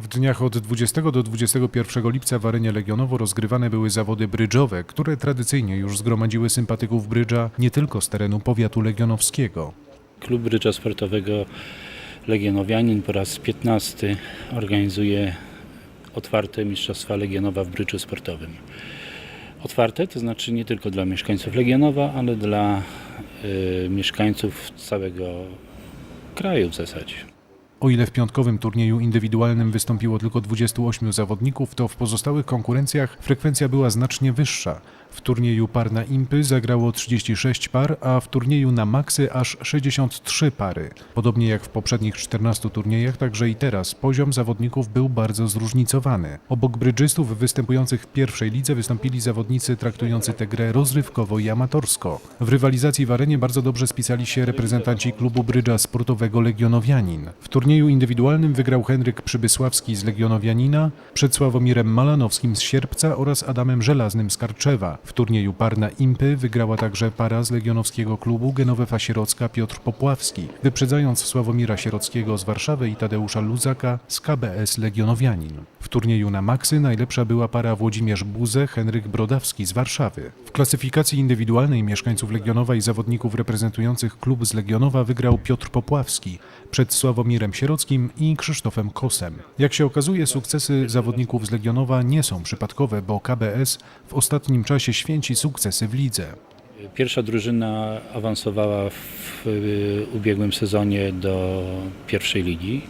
W dniach od 20 do 21 lipca w arenie Legionowo rozgrywane były zawody brydżowe, które tradycyjnie już zgromadziły sympatyków brydża nie tylko z terenu powiatu legionowskiego. Klub Brydża Sportowego Legionowianin po raz 15 organizuje otwarte Mistrzostwa Legionowa w brydżu sportowym. Otwarte to znaczy nie tylko dla mieszkańców Legionowa, ale dla y, mieszkańców całego kraju w zasadzie. O ile w piątkowym turnieju indywidualnym wystąpiło tylko 28 zawodników, to w pozostałych konkurencjach frekwencja była znacznie wyższa. W turnieju par na impy zagrało 36 par, a w turnieju na maksy aż 63 pary. Podobnie jak w poprzednich 14 turniejach, także i teraz poziom zawodników był bardzo zróżnicowany. Obok brydżystów występujących w pierwszej lidze wystąpili zawodnicy traktujący tę grę rozrywkowo i amatorsko. W rywalizacji w arenie bardzo dobrze spisali się reprezentanci klubu brydża sportowego Legionowianin. W turnieju indywidualnym wygrał Henryk Przybysławski z Legionowianina przed Sławomirem Malanowskim z Sierpca oraz Adamem Żelaznym z Karczewa. W turnieju par na impy wygrała także para z legionowskiego klubu Genowefa Sierocka Piotr Popławski, wyprzedzając Sławomira Sierockiego z Warszawy i Tadeusza Luzaka z KBS Legionowianin. W turnieju na maksy najlepsza była para Włodzimierz Buze, Henryk Brodawski z Warszawy. W klasyfikacji indywidualnej mieszkańców Legionowa i zawodników reprezentujących klub z Legionowa wygrał Piotr Popławski przed Sławomirem Sierockim i Krzysztofem Kosem. Jak się okazuje, sukcesy zawodników z Legionowa nie są przypadkowe, bo KBS w ostatnim czasie święci sukcesy w lidze. Pierwsza drużyna awansowała w ubiegłym sezonie do pierwszej ligi.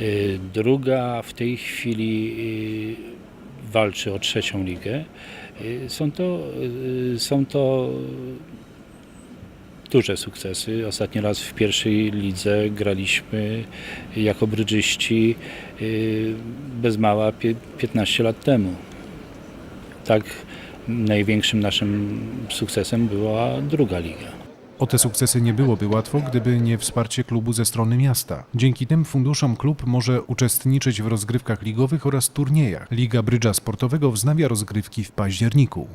Y, Druga w tej chwili y, walczy o trzecią ligę. Y, Są to, są to duże sukcesy. Ostatni raz w pierwszej lidze graliśmy jako brydżyści bez mała pie- 15 lat temu. Tak największym naszym sukcesem była druga liga. O te sukcesy nie byłoby łatwo, gdyby nie wsparcie klubu ze strony miasta. Dzięki tym funduszom klub może uczestniczyć w rozgrywkach ligowych oraz turniejach. Liga Brydża Sportowego wznawia rozgrywki w październiku.